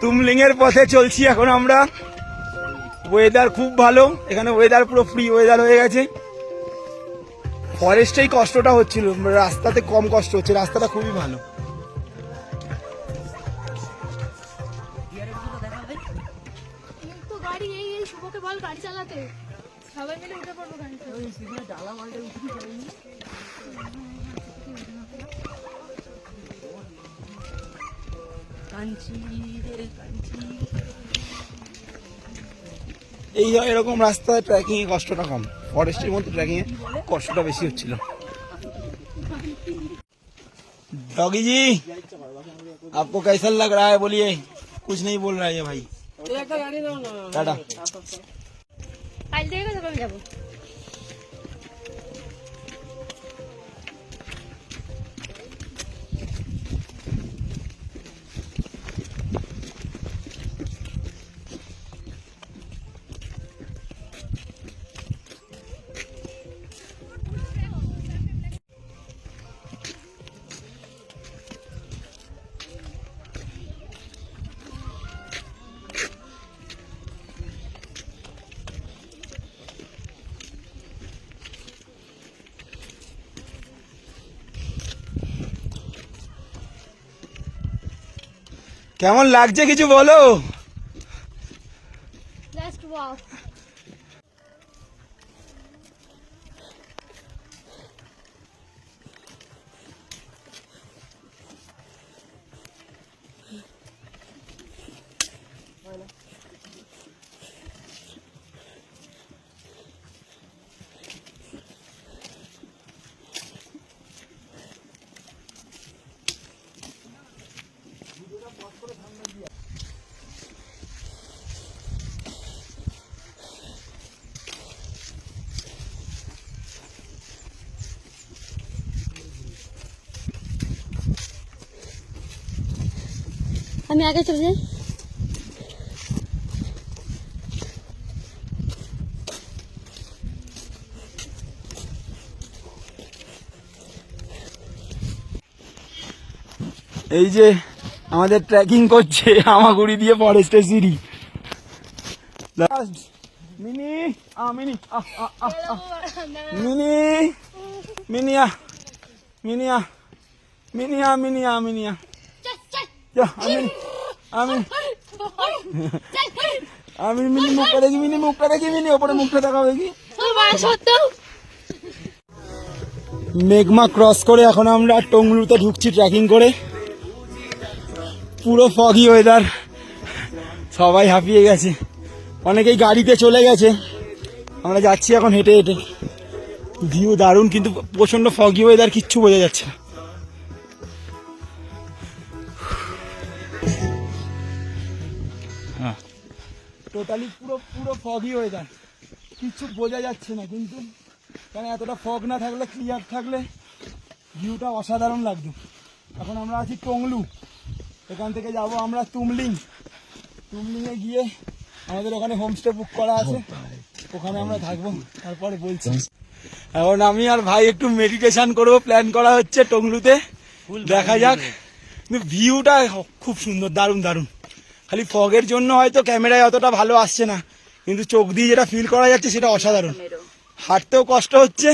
তুমলিং এর পথে চলছি এখন আমরা। ওয়েদার খুব ভালো এখানে ওয়েদার পুরো ফ্রি ওয়েদার হয়ে গেছে। ফরেস্টেই কষ্টটা হচ্ছিল রাস্তাতে কম কষ্ট হচ্ছে রাস্তাটা খুবই ভালো। সবাই মিলে উঠে পড়ব গাড়িতে। এই হয় এরকম রাস্তায় ট্রেকিং এ কষ্টটা কম ফরেস্টের মধ্যে ট্রেকিং এ কষ্টটা বেশি হচ্ছিল डॉगी जी आपको कैसा लग रहा है बोलिए कुछ नहीं बोल रहा है ये भाई टाटा কেমন লাগছে কিছু বলো জাস্ট ওয়াও আমি আগে চলে যাই। এই যে আমাদের ট্রেকিং করছে আমাগুড়ি দিয়ে ফরেস্টের সিঁড়ি। মিনি, আ, মিনি। মিনি মিনিয়া মিনিয়া মিনিয়া মিনিয়া মিনিয়া আমি আমি আমি মিনি মিনি মুখটা দেখি মিনি ওপরে মুখটা দেখি মেঘমা ক্রস করে এখন আমরা টংলুতে ঢুকছি ট্রেকিং করে। পুরো ফগি ওয়েদার সবাই হাঁপিয়ে গেছে। অনেকেই গাড়িতে চলে গেছে। আমরা যাচ্ছি এখন হেঁটে হেঁটে। ভিউ দারুণ, কিন্তু প্রচণ্ড ফগি ওয়েদার কিচ্ছু বোঝা যাচ্ছে না। টোটালি পুরো পুরো ফগই ওয়েদার কিচ্ছু বোঝা যাচ্ছে না কিন্তু কারণ এতটা ফগ না থাকলে ক্লিয়ার থাকলে ভিউটা অসাধারণ লাগতো। এখন আমরা আছি টংলু। এখান থেকে যাব আমরা তুমলিং। তুমলিংয়ে গিয়ে আমাদের ওখানে হোমস্টে বুক করা আছে। ওখানে আমরা থাকব। তারপরে বলছি। এখন আমি আর ভাই একটু মেডিটেশন করব। প্ল্যান করা হচ্ছে টংলুতে। দেখা যাক। কিন্তু ভিউটা খুব সুন্দর দারুণ দারুণ। খালি ফগের জন্য হয়তো ক্যামেরায় অতটা ভালো আসছে না কিন্তু চোখ দিয়ে যেটা ফিল করা যাচ্ছে সেটা অসাধারণ হাঁটতেও কষ্ট হচ্ছে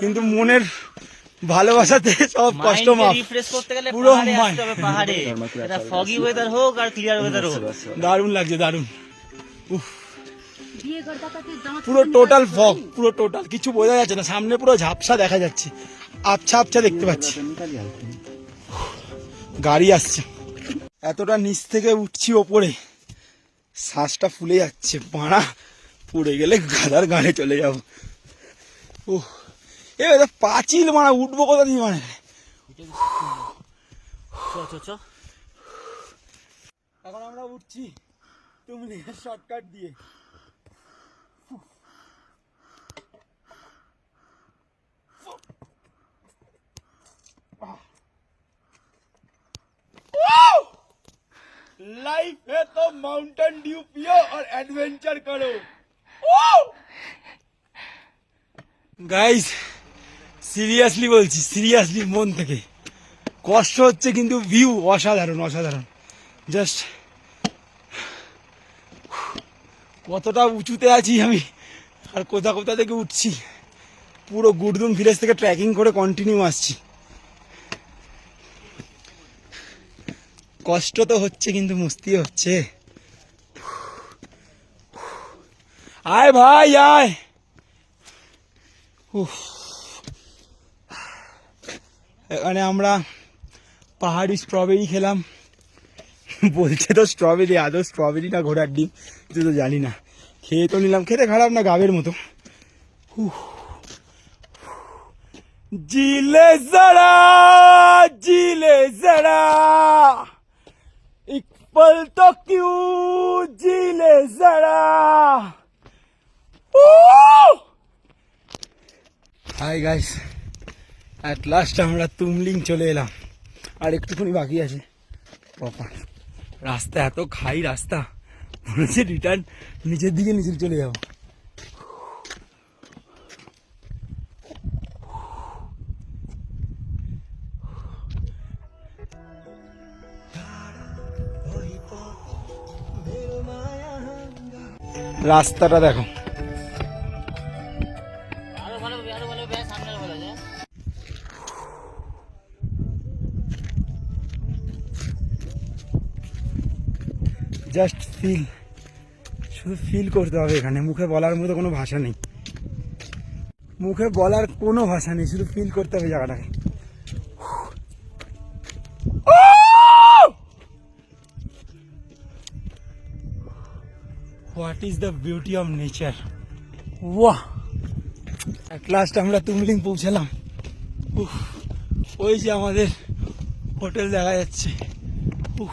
কিন্তু মনের ভালোবাসাতে সব কষ্ট রিফ্রেশ করতে গেলে পুরো পাহাড়ে mind। আসতে হবে পাহাড়ে এটা ফগি ওয়েদার হোক আর ক্লিয়ার ওয়েদার হোক দারুণ লাগছে দারুণ দাঁত পুরো টোটাল ফগ পুরো টোটাল কিছু বোঝা যাচ্ছে না সামনে পুরো ঝাপসা দেখা যাচ্ছে আবছা আবছা দেখতে পাচ্ছি গাড়ি আসছে এতটা নিচ থেকে উঠছি ওপরে। শ্বাসটা ফুলে যাচ্ছে পাড়া পড়ে গেলে গাদার গানে চলে যাব। ও এ পাঁচিল মারা, উঠবো কোথা দিয়ে মানে? এখন আমরা উঠছি। তুমি শর্টকাট দিয়ে। माउंटेन ड्यू पियो और एडवेंचर करो গাইস সিরিয়াসলি বলছি সিরিয়াসলি মন থেকে কষ্ট হচ্ছে কিন্তু ভিউ অসাধারণ অসাধারণ জাস্ট কতটা উঁচুতে আছি আমি আর কোথা কোথা থেকে উঠছি পুরো গুডদুম ভিলেজ থেকে ট্রেকিং করে কন্টিনিউ আসছি কষ্ট তো হচ্ছে কিন্তু মস্তি হচ্ছে আয় ভাই, আয়। এখানে আমরা পাহাড়ি স্ট্রবেরি খেলাম। বলছে তো স্ট্রবেরি আদৌ স্ট্রবেরি না ঘোড়ার ডিম? যে তো জানি না। খেয়ে তো নিলাম, খেতে খারাপ না, গাবের মতো। জিলে জড়া জিলে জড়া ইকপল তো কিউ, জিলে জড়া হাই গাইস অ্যাট লাস্ট আমরা তুমলিং চলে এলাম। আর একটুখানি বাকি আছে। বাবা রাস্তা এত খাই রাস্তা। হচ্ছে রিটার্ন নিচের দিকে নিচে চলে যাব। রাস্তাটা দেখো। ফিল শুধু ফিল করতে হবে এখানে। মুখে বলার মতো কোনো ভাষা নেই। মুখে বলার কোনো ভাষা নেই শুধু ফিল করতে হবে জায়গাটাকে। What is the beauty of nature at last আমরা তুমলিং পৌঁছালাম। উফ, ওই যে আমাদের হোটেল দেখা যাচ্ছে। উফ।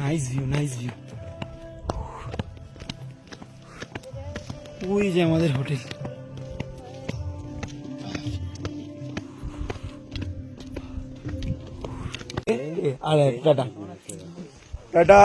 নাইস ভিউ নাইস ভিউ ওই যে আমাদের হোটেল। আর টাটা। টাটা।